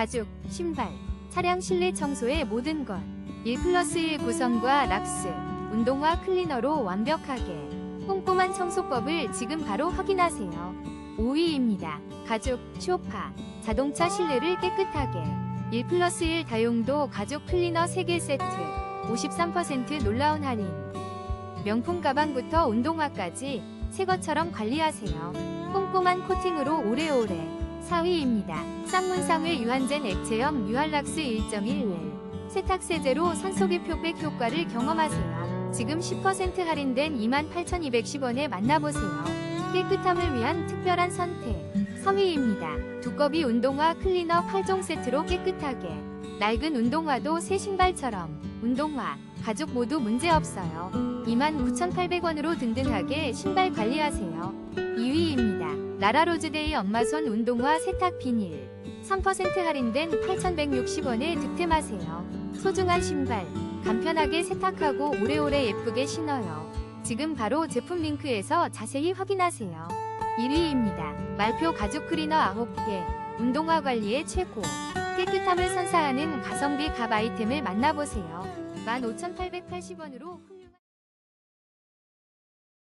가죽, 신발, 차량 실내 청소의 모든 것. 1 플러스 1 구성과 락스, 운동화 클리너로 완벽하게 꼼꼼한 청소법을 지금 바로 확인하세요. 5위입니다. 가죽, 쇼파, 자동차 실내를 깨끗하게 1 플러스 1 다용도 가죽 클리너 3개 세트 53% 놀라운 할인 명품 가방부터 운동화까지 새 것처럼 관리하세요. 꼼꼼한 코팅으로 오래오래 4위입니다. 쌍문상회 유한젠 액체염 유한락스 1.1웰 세탁세제로 산속의 표백 효과를 경험하세요. 지금 10% 할인된 28,210원에 만나보세요. 깨끗함을 위한 특별한 선택 3위입니다. 두꺼비 운동화 클리너 8종 세트로 깨끗하게 낡은 운동화도 새 신발처럼 운동화, 가죽 모두 문제없어요. 29,800원으로 든든하게 신발 관리하세요. 2위입니다. 라라로즈데이 엄마 손 운동화 세탁 비닐 3% 할인된 8,160원에 득템하세요. 소중한 신발, 간편하게 세탁하고 오래오래 예쁘게 신어요. 지금 바로 제품 링크에서 자세히 확인하세요. 1위입니다. 말표 가죽 클리너 9개, 운동화 관리의 최고. 깨끗함을 선사하는 가성비 갑 아이템을 만나보세요. 15,880원으로